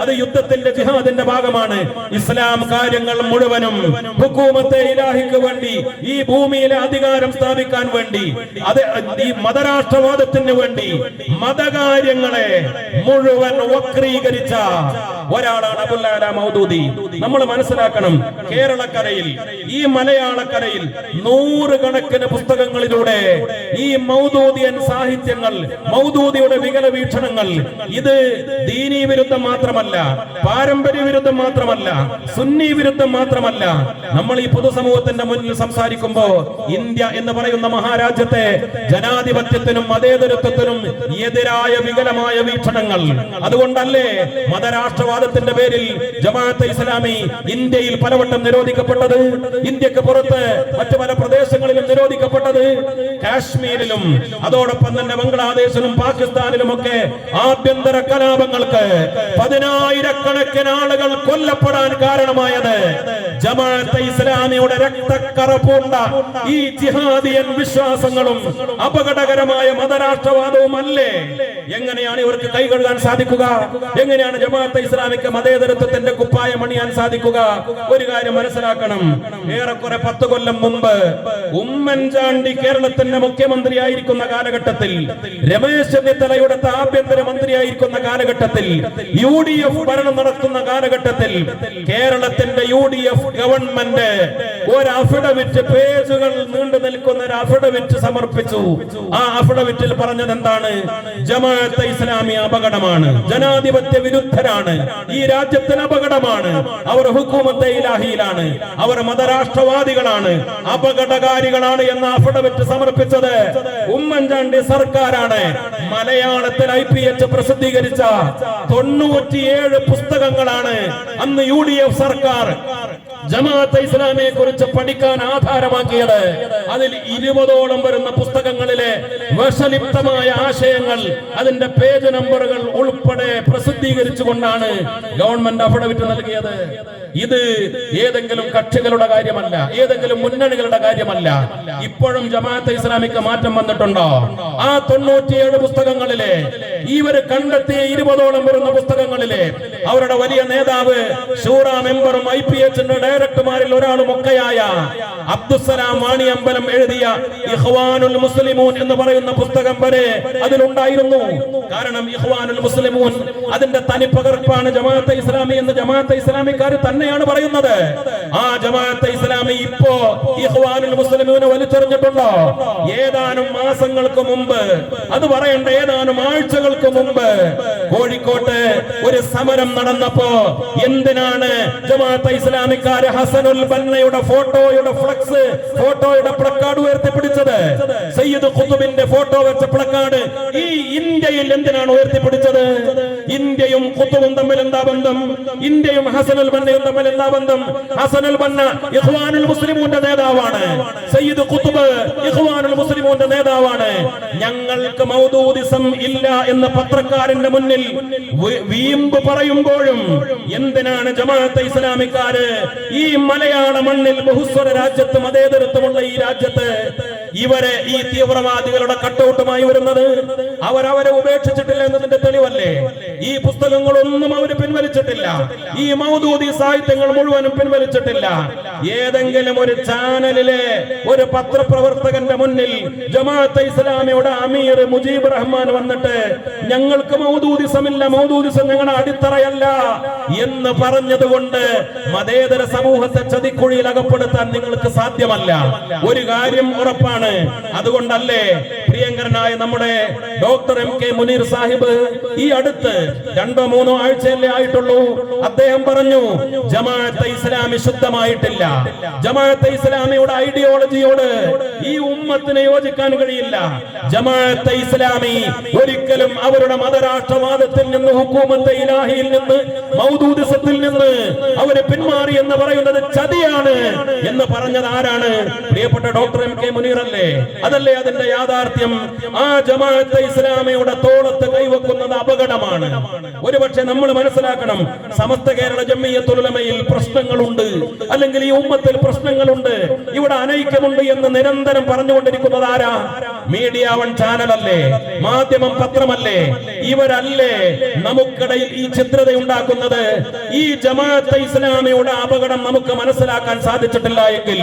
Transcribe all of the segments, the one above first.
അത് യുദ്ധത്തിന്റെ ജിഹാദിന്റെ ഭാഗമാണ്. ഇസ്ലാം കാര്യങ്ങൾ മുഴുവനും ഹുക്കൂമത്തെ ഇലാഹിക്ക് വേണ്ടി ഈ ഭൂമിയിലെ അധികാരം സ്ഥാപിക്കാൻ വേണ്ടി അത് ഈ മതരാഷ്ട്രവാദത്തിന് വേണ്ടി മതകാര്യങ്ങളെ മുഴുവൻ വക്രീകരിച്ച ഒരാളാണ് അബുല്ലാല മൗദൂദി. നമ്മൾ മനസ്സിലാക്കണം കേരളക്കരയിൽ ഈ മലയാളക്കരയിൽ നൂറുകണക്കിന് പുസ്തകങ്ങളിലൂടെ ഈ മൗദൂദിയൻ സാഹിത്യങ്ങൾ മൗദൂദിയുടെ വികല വീക്ഷണങ്ങൾ ഇത് ദീനീ വിരുദ്ധം മാത്രമല്ല പാരമ്പര്യ വിരുദ്ധം മാത്രമല്ല സുന്നി വിരുദ്ധം മാത്രമല്ല. നമ്മൾ ഈ പൊതുസമൂഹത്തിന്റെ മുന്നിൽ സംസാരിക്കുമ്പോ ഇന്ത്യ എന്ന് പറയുന്ന മഹാരാജ്യത്തെ ജനാധിപത്യത്തിനും മതേതരത്വത്തിനും എതിരായ വികലമായ വീക്ഷണങ്ങൾ. അതുകൊണ്ടല്ലേ മതരാഷ്ട്രവാദത്തിന്റെ പേരിൽ ജമാഅത്തെ ഇസ്ലാമി ഇന്ത്യയിൽ പലവട്ടം നിരോധിക്കപ്പെട്ടത് ഇന്ത്യയ്ക്ക് പുറത്ത് മറ്റു പല പ്രദേശങ്ങളിലും നിരോധിക്കപ്പെട്ടത് കാശ്മീരിലും അതോടൊപ്പം തന്നെ ബംഗ്ലാദേശിലും പാകിസ്ഥാനിലും ഒക്കെ ആഭ്യന്തര കലാപങ്ങൾക്ക് പതിനായിരക്കണക്കിന് ആളുകൾ കൊല്ലപ്പെടാൻ കാരണമായത് ജമാഅത്തെ ഇസ്ലാമിയുടെ രക്തക്കറ പൂണ്ട ഈ ജിഹാദിയൻ വിശ്വാസങ്ങളും അപകടകരമായ മതരാഷ്ട്രവാദവും അല്ലേ എങ്ങനെയാണ് ഇവർക്ക് കൈ കഴുകാൻ സാധിക്കുക? എങ്ങനെയാണ് ജമാഅത്തെ ഇസ്ലാമിക്ക് മതേതരത്വത്തിന്റെ കുപ്പായം അണിയാൻ സാധിക്കുക. ഒരു കാര്യം മനസ്സിലാക്കണം. ഏറെക്കുറെ പത്ത് കൊല്ലം മുമ്പ് ഉമ്മൻചാണ്ടി കേരളത്തിന്റെ മുഖ്യമന്ത്രി മുഖ്യമന്ത്രിയായിരിക്കുന്ന കാലഘട്ടത്തിൽ രമേശ് ചെന്നിത്തലയുടെ ആഭ്യന്തര മന്ത്രി മന്ത്രിയായിരിക്കുന്ന കാലഘട്ടത്തിൽ യു ഡി എഫ് ഭരണം നടത്തുന്ന കാലഘട്ടത്തിൽ കേരളത്തിന്റെ യു ഡി എഫ് ഗവൺമെന്റ് ഒരു അഫിഡവിറ്റ് പേജുകൾ നീണ്ടു ഒരു അഫിഡവിറ്റ് സമർപ്പിച്ചു. ആ അഫിഡവിറ്റിൽ പറഞ്ഞത് എന്താണ് ജമാഅത്തെ ഇസ്ലാമി അപകടമാണ്. ജനാധിപത്യ വിരുദ്ധരാണ്. ഈ രാജ്യത്തിന് അപകടമാണ്. അവർ ഹുക്കൂമത്തെ ഇലാഹിയിലാണ്. അവർ മതരാഷ്ട്രവാദികളാണ്. അപകടകാരികളാണ് എന്ന അഫിഡവിറ്റ് സമർപ്പിച്ചത്. ഉമ്മൻചാണ്ടി സർക്കാരാണ്. മലയാളത്തിൽ ഐ പി എച്ച് പ്രസിദ്ധീകരിച്ച തൊണ്ണൂറ്റിയേഴ് പുസ്തകങ്ങളാണ് അന്ന് യു ഡി എഫ് സർക്കാർ ജമാഅത്തെ ഇസ്ലാമിയെ കുറിച്ച് പഠിക്കാൻ ആധാരമാക്കിയത് അതിൽ ഇരുപതോളം വരുന്ന പുസ്തകങ്ങളിലെ വിഷലിപ്തമായ ആശയങ്ങൾ അതിന്റെ പേജ് നമ്പറുകൾ ഉൾപ്പെടെ പ്രസിദ്ധീകരിച്ചുകൊണ്ടാണ് ഗവൺമെന്റ് അഫിഡവിറ്റ് നൽകിയത്. ഇത് ഏതെങ്കിലും കക്ഷികളുടെ കാര്യമല്ല ഏതെങ്കിലും മുന്നണികളുടെ കാര്യമല്ല. ഇപ്പോഴും ജമാഅത്തെ ഇസ്ലാമിക്ക് മാറ്റം വന്നിട്ടുണ്ടോ? ആ തൊണ്ണൂറ്റിയേഴ് പുസ്തകങ്ങളിലെ ഇവർ കണ്ടെത്തിയ ഇരുപതോളം വരുന്ന പുസ്തകങ്ങളിലെ അവരുടെ വലിയ നേതാവ് ഷൂറ മെമ്പറും ഐ പി എച്ചിന്റെ ഡയറക്ടർമാരിൽ ഒരാളും ഒക്കെയായ അബ്ദുസലാം വാണിയമ്പലം എഴുതിയ ഇഹ്വാനുൽ മുസ്ലിമൂൻ എന്ന് പറയുന്ന പുസ്തകം വരെ അതിലുണ്ടായിരുന്നു. കാരണം ഇഹ്വാനുൽ മുസ്ലിമൂൻ അതിന്റെ തനിപ്പകർപ്പാണ് ജമാഅത്തെ ഇസ്ലാമി എന്ന് ജമാഅത്തെ ഇസ്ലാമിക്കാർ തന്നെയാണ് പറയുന്നത്. ആ ജമാഅത്തെ ഇസ്ലാമി ഇപ്പോ ഇഹ്വാനുൽ മുസ്ലിമൂനെ വലിച്ചെറിഞ്ഞിട്ടുണ്ടോ? ഏതാനും മാസങ്ങൾക്ക് മുമ്പ്. അത് പറയേണ്ട ഏതാനും ആഴ്ചകൾക്ക് മുമ്പ് കോഴിക്കോട്ട് ഒരു സമരം നടന്നപ്പോ എന്തിനാണ് ജമാഅത്തെ ഇസ്ലാമിക്കാര് ഹസനുൽ ബന്നയുടെ ഫോട്ടോയുടെ ഫ്ലക്സ് ഫോട്ടോയുടെ പ്ലക്കാർഡ് ഉയർത്തിപ്പിടിച്ചത്? സയ്യിദ് ഖുതുബിന്റെ ഫോട്ടോ വെച്ച പ്ലക്കാർഡ്. ഈ ഇന്ത്യയിൽ എന്തിനാണ് ഉയർത്തിപ്പിടിച്ചത്? ഇന്ത്യയും ഖുതുബും തമ്മിൽ എന്താ ബന്ധം? ഇന്ത്യയും ഹസനുൽ ബന്നയും തമ്മിൽ എന്താ ബന്ധം? ഹസനുൽ ബന്ന ഇഖ്വാനുൽ മുസ്ലിമൂന്റെ നേതാവാണ്. സയ്യിദ് ഖുതുബ് ഇഖ്വാനുൽ മുസ്ലിമൂന്റെ നേതാവാണ്. ഞങ്ങൾക്ക് മൗദൂദിസം ഇല്ല എന്ന പത്രക്കാരന്റെ മുന്നിൽ വീമ്പ് പറയുമ്പോഴും എന്തിനാണ് ജമാഅത്ത് ഇസ്ലാമിക്കാര് ഈ മലയാള മണ്ണിൽ ബഹുസ്വര രാജ്യത്ത് മതേതരത്വമുള്ള ഈ രാജ്യത്ത് ഇവരെ ഈ തീവ്രവാദികളുടെ കട്ടൗട്ടുമായി വരുന്നത്. അവരവരെ ഉപേക്ഷിച്ചിട്ടില്ല എന്നതിന്റെ തെളിവല്ലേ? ഈ പുസ്തകങ്ങളൊന്നും അവർ പിൻവലിച്ചിട്ടില്ല. ഈ മൗദൂദി സാഹിത്യങ്ങൾ മുഴുവനും പിൻവലിച്ചിട്ടില്ല. ഏതെങ്കിലും ഒരു ചാനലിലെ ഒരു പത്രപ്രവർത്തകന്റെ മുന്നിൽ ജമാഅത്ത് ഇസ്ലാമിയുടെ അമീർ മുജീബ് റഹ്മാൻ വന്നിട്ട് ഞങ്ങൾക്ക് മൗദൂദിസമില്ല മൗദൂദിസം ഞങ്ങളുടെ അടിത്തറയല്ല എന്ന് പറഞ്ഞതുകൊണ്ട് മതേതര സമൂഹത്തെ ചതിക്കുഴിയിൽ അകപ്പെടുത്താൻ നിങ്ങൾക്ക് സാധ്യമല്ല. ഒരു കാര്യം ഉറപ്പാണ് അതുകൊണ്ടല്ലേ പ്രിയങ്കരനായ നമ്മുടെ doctor M K Muneer Sahib ഈ അടുത്ത് രണ്ടോ മൂന്നോ ആഴ്ചയല്ലേ ആയിട്ടുള്ളൂ. അദ്ദേഹം പറഞ്ഞു ജമാഅത്തെ ഇസ്ലാമി ശുദ്ധമായിട്ടില്ല. ജമാഅത്തെ ഇസ്ലാമിയുടെ ഐഡിയോളജിയോട് ഈ ഉമ്മത്തിനെ യോജിക്കാൻ കഴിയില്ല. ജമാഅത്തെ ഇസ്ലാമി ഒരിക്കലും അവരുടെ മതരാഷ്ട്രവാദത്തിൽ നിന്ന് ഹുക്കൂമത്തെ ഇലാഹിയിൽ നിന്ന് മൗദൂദിസത്തിൽ നിന്ന് അവരെ പിന്മാറി എന്ന് പറയുന്നത് ചതിയാണ് എന്ന് പറഞ്ഞത് ആരാണ്? പ്രിയപ്പെട്ട ഡോക്ടർ എം കെ മുനീർ അല്ലേ അതല്ലേ അതിന്റെ യാഥാർത്ഥ്യം? ആ ജമാഅത്തെ ഇസ്ലാമിയുടെ തോളത്ത് കൈവെക്കുന്നത് അപകടമാണ്. ഒരുപക്ഷെ നമ്മൾ മനസ്സിലാക്കണം സമസ്ത കേരള ജമ്മിയത്തുലമയിൽ പ്രശ്നങ്ങളുണ്ട് അല്ലെങ്കിൽ ഈ ഉമ്മത്തിൽ പ്രശ്നങ്ങളുണ്ട് ഇവിടെ അനൈക്യമുണ്ട് എന്ന് നിരന്തരം പറഞ്ഞുകൊണ്ടിരിക്കുന്നത് ആരാ? മീഡിയ വൺ ചാനലല്ലേ? മാധ്യമം പത്രമല്ലേ? ഇവരല്ലേ നമുക്കിടയിൽ ഈ ചിത്രത ഉണ്ടാക്കുന്നത്? ഈ ജമാഅത്തെ ഇസ്ലാമിയുടെ അപകടം നമുക്ക് മനസ്സിലാക്കാൻ സാധിച്ചിട്ടില്ല എങ്കിൽ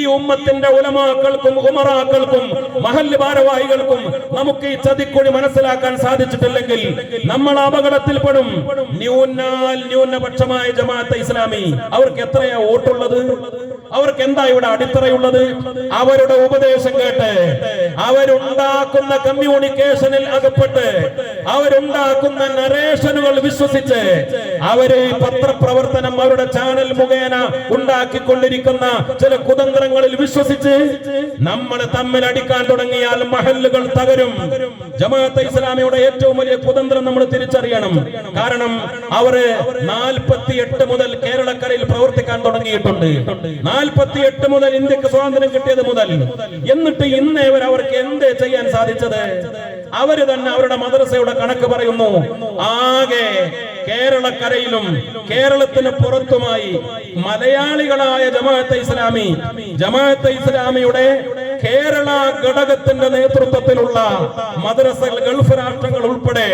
ഈ ഉമ്മത്തിന്റെ ഉലമാക്കൾക്കും ഉമറാക്കൾക്കും മഹല്ല് ഭാരവാഹികൾക്കും നമുക്ക് ഈ ചതിക്കുഴി മനസ്സിലാക്കാൻ സാധിച്ചിട്ടില്ലെങ്കിൽ നമ്മൾ അപകടത്തിൽ അപകടത്തിൽപ്പെടും ന്യൂനാൽ ന്യൂനപക്ഷമായ ജമാഅത്തെ ഇസ്ലാമി അവർക്ക് എത്രയാ വോട്ടുള്ളത്? അവർക്ക് എന്താ ഇവിടെ അടിത്തറയുള്ളത്? അവരുടെ ഉപദേശം കേട്ട് അവരുണ്ടാക്കുന്ന കമ്മ്യൂണിക്കേഷനിൽ അകപ്പെട്ട് അവരുണ്ടാക്കുന്ന നരേഷനുകൾ വിശ്വസിച്ച് അവർ ഈ പത്രപ്രവർത്തനം അവരുടെ ചാനൽ മുഖേന ഉണ്ടാക്കിക്കൊണ്ടിരിക്കുന്ന ചില കുതന്ത്രങ്ങളിൽ വിശ്വസിച്ച് നമ്മൾ തമ്മിൽ അടിക്കാൻ തുടങ്ങിയാൽ മഹല്ലുകൾ തകരും. ജമാഅത്ത് ഇസ്ലാമിയുടെ ഏറ്റവും വലിയ കുതന്ത്രം നമ്മൾ തിരിച്ചറിയണം. കാരണം അവർ നാൽപ്പത്തിയെട്ട് മുതൽ കേരളക്കരയിൽ പ്രവർത്തിക്കാൻ തുടങ്ങിയിട്ടുണ്ട്. നാൽപ്പത്തിയെട്ട് മുതൽ ഇന്ത്യയ്ക്ക് സ്വാതന്ത്ര്യം കിട്ടിയത് മുതൽ. എന്നിട്ട് ഇന്നേ വരെ അവർക്ക് എന്തേ ചെയ്യാൻ സാധിച്ചത്? അവർ തന്നെ അവരുടെ മദ്രസയുടെ കണക്ക് പറയുന്നു. ആകെ കേരളക്കരയിലും കേരളത്തിന് പുറത്തുമായി മലയാളികളായ ജമാഅത്തെ ഇസ്ലാമി ജമാഅത്തെ ഇസ്ലാമിയുടെ കേരള ഘടകത്തിന്റെ നേതൃത്വത്തിലുള്ള മദ്രസകൾ ഗൾഫ് രാഷ്ട്രങ്ങൾ ഉൾപ്പെടെ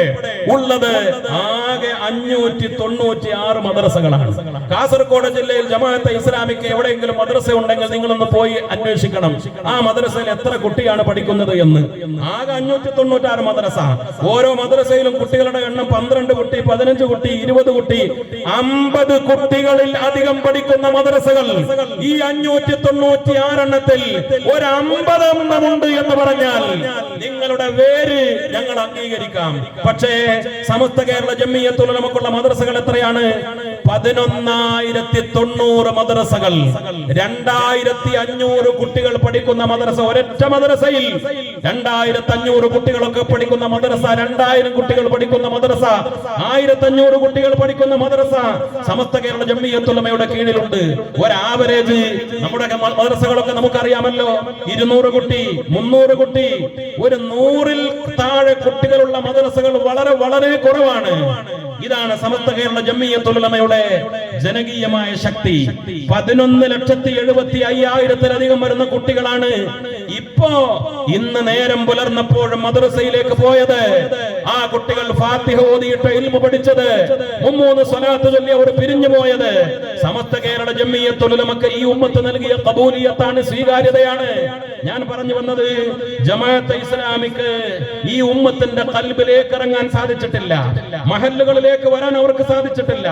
ഉള്ളത് ആകെ അഞ്ഞൂറ്റി തൊണ്ണൂറ്റി ആറ് മദ്രസകളാണ്. കാസർഗോഡ് ജില്ലയിൽ ജമാഅത്തെ ഇസ്ലാമിക്ക് എവിടെയെങ്കിലും മദ്രസ ഉണ്ടെങ്കിൽ നിങ്ങളൊന്ന് പോയി അന്വേഷിക്കണം. ആ മദ്രസയിൽ എത്ര കുട്ടിയാണ് പഠിക്കുന്നത് എന്ന്. ആകെ അഞ്ഞൂറ്റി തൊണ്ണൂറ്റി ആറ് മദ്രസ. ഓരോ മദ്രസയിലും കുട്ടികളുടെ എണ്ണം പന്ത്രണ്ട് കുട്ടി പതിനഞ്ച് കുട്ടി ഇരുപത് കുട്ടി. അമ്പത് കുട്ടികളിൽ അധികം പഠിക്കുന്ന മദ്രസകൾ ഈ അഞ്ഞൂറ്റി തൊണ്ണൂറ്റി ആറെണ്ണത്തിൽ ഒരു അമ്പതെണ്ണമുണ്ട് എന്ന് പറഞ്ഞാൽ നിങ്ങളുടെ വേര് ഞങ്ങൾ അംഗീകരിക്കാം. പക്ഷേ സമസ്ത കേരള ജമ്മിയത്തുള്ള നമുക്കുള്ള മദ്രസകൾ എത്രയാണ്? പതിനൊന്നായിരത്തി തൊണ്ണൂറ് മദ്രസകൾ രണ്ടായിരത്തി അഞ്ഞൂറ് കുട്ടികൾ പഠിക്കുന്ന മദ്രസ ഒരൊറ്റ മദ്രസയിൽ രണ്ടായിരത്തി അഞ്ഞൂറ് കുട്ടികളൊക്കെ പഠിക്കുന്ന മദ്രസ രണ്ടായിരം കുട്ടികൾ പഠിക്കുന്ന മദ്രസ ആയിരത്തി അഞ്ഞൂറ് കുട്ടികൾ പഠിക്കുന്ന മദ്രസ സമസ്ത കേരള ജമ്മിയത്തുള്ളമയുടെ കീഴിലുണ്ട്. ഒരാവറേജ് നമ്മുടെ മദ്രസകളൊക്കെ നമുക്കറിയാമല്ലോ. ഇരുന്നൂറ് കുട്ടി മുന്നൂറ് കുട്ടി ഒരു നൂറിൽ താഴെ കുട്ടികളുള്ള മദ്രസകൾ വളരെ വളരെ കുറവാണ്. ഇതാണ് സമസ്ത കേരള ജമ്മിയത്തുലമയുടെ ജനകീയമായ ശക്തി. പതിനൊന്ന് ലക്ഷത്തി എഴുപത്തി അയ്യായിരത്തിലധികം വരുന്ന കുട്ടികളാണ് ഇപ്പോ ഇന്ന് നേരം പുലർന്നപ്പോഴും മദ്രസയിലേക്ക് പോയത് ആ കുട്ടികൾ ഫാത്തിഹ ഓതിയിട്ട് ഇൽമ പഠിച്ചത്. മുമ്മൂന്ന് സ്വലാത്ത് ചൊല്ലി അവർ പിരിഞ്ഞു പോയത്. സമസ്ത കേരള ജമ്മിയത്തുലമക്ക് ഈ ഉമ്മത്ത് നൽകിയ കബൂലിയത്താണ് സ്വീകാര്യതയാണ്. ഞാൻ പറഞ്ഞു വന്നത് ജമാഅത്ത് ഇസ്ലാമിക്ക് ഈ ഉമ്മത്തിന്റെ കൽബിലേക്ക് ഇറങ്ങാൻ സാധിച്ചിട്ടില്ല. മഹല്ലുകളിലേക്ക് വരാൻ അവർക്ക് സാധിച്ചിട്ടില്ല.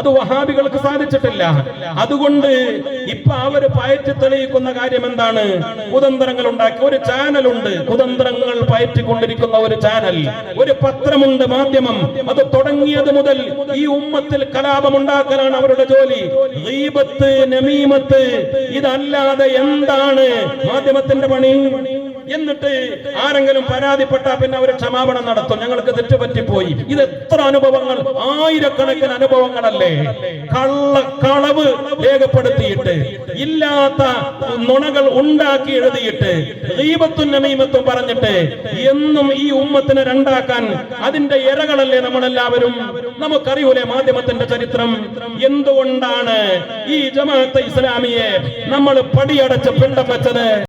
അത് വഹാബികൾക്ക് സാധിച്ചിട്ടില്ല. അതുകൊണ്ട് ഇപ്പൊ അവർ പയറ്റി തെളിയിക്കുന്ന കാര്യം എന്താണ്? കുതന്ത്രങ്ങൾ ഉണ്ടാക്കി ഒരു ചാനലുണ്ട്. കുതന്ത്രങ്ങൾ പയറ്റിക്കൊണ്ടിരിക്കുന്ന ഒരു ചാനൽ. ഒരു പത്രമുണ്ട് മാധ്യമം. അത് തുടങ്ങിയത് മുതൽ ഈ ഉമ്മത്തിൽ കലാപം ഉണ്ടാക്കലാണ് അവരുടെ ജോലി. നമീമത്ത് ഇതല്ലാതെ എന്താണ്? മാധ്യമത്തിന്റെ പണി? എന്നിട്ട് ആരെങ്കിലും പരാതിപ്പെട്ട പിന്നെ അവർ ക്ഷമാപണം നടത്തും. ഞങ്ങൾക്ക് തെറ്റുപറ്റിപ്പോയി. ഇത് എത്ര അനുഭവങ്ങൾ? ആയിരക്കണക്കിന് അനുഭവങ്ങളല്ലേ? കള്ള കളവ് രേഖപ്പെടുത്തിയിട്ട് ഇല്ലാത്ത നുണകൾ ഉണ്ടാക്കി എഴുതിയിട്ട് ദീപത്തും നമീമത്തും പറഞ്ഞിട്ട് എന്നും ഈ ഉമ്മത്തിനെ രണ്ടാക്കാൻ അതിന്റെ ഇരകളല്ലേ നമ്മളെല്ലാവരും? നമുക്കറിയൂലേ മാധ്യമത്തിന്റെ ചരിത്രം? എന്തുകൊണ്ടാണ് ഈ ജമാഅത്തെ ഇസ്ലാമിയെ നമ്മൾ പടിയടച്ച് പിണ്ടം വെച്ചത്?